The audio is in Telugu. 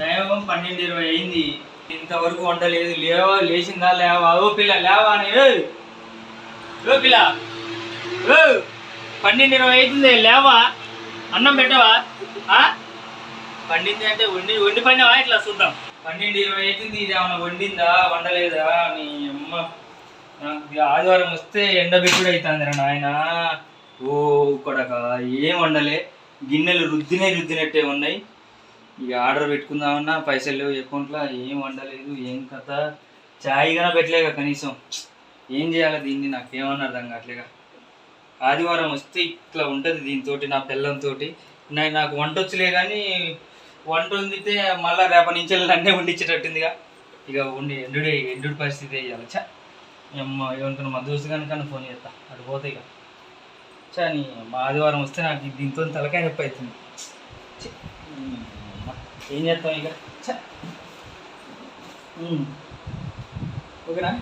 టైం పన్నెండు ఇరవై అయింది. ఇంతవరకు వంట లేదు. లేవా? లేచిందా? లేవా? ఓ పిల్ల లేవా అని. ఓ పిల్ల? ఓ పన్నెండు ఇరవై అవుతుంది లేవా? అన్నం పెట్టవా? పండింది అంటే వండి వండి పడినావా? ఇట్లా చూద్దాం. పన్నెండు ఇరవై అవుతుంది ఇది ఏమైనా వండిందా? వండలేదా? నీ అమ్మ. నాకు ఆదివారం వస్తే ఎండబెట్టుడు అవుతుంది రా నాయన. ఓ కొడక ఏం వండలే. గిన్నెలు రుద్దినే రుద్దినట్టే ఉన్నాయి. ఇక ఆర్డర్ పెట్టుకుందామన్నా పైసలు లేవు అకౌంట్లో ఏం వండలేదు ఏం కథ? చాయ్ కన్నా పెట్టలేక కనీసం. ఏం చేయాలి దీన్ని? నాకేమన్నా అర్థం కావట్లేక ఆదివారం వస్తే ఇట్లా ఉంటుంది దీంతో నా పిల్లంతో నాకు వంట వచ్చలే కానీ వంట వండితే మళ్ళీ రేపటి నుంచి అన్నీ వండించేటట్టుందిగా. ఇక ఉండి ఎండుడే ఎండు పరిస్థితి వేయాలి చా అమ్మ ఏమనుకున్నా మా దోస్తు కనుక ఫోన్ చేస్తా అటు పోతే ఇక. చా నీ మా ఆదివారం వస్తే నాకు దీంతో తలకాయ నొప్పి అవుతుంది. ఏం చేస్తాం ఇక? ఓకేనా?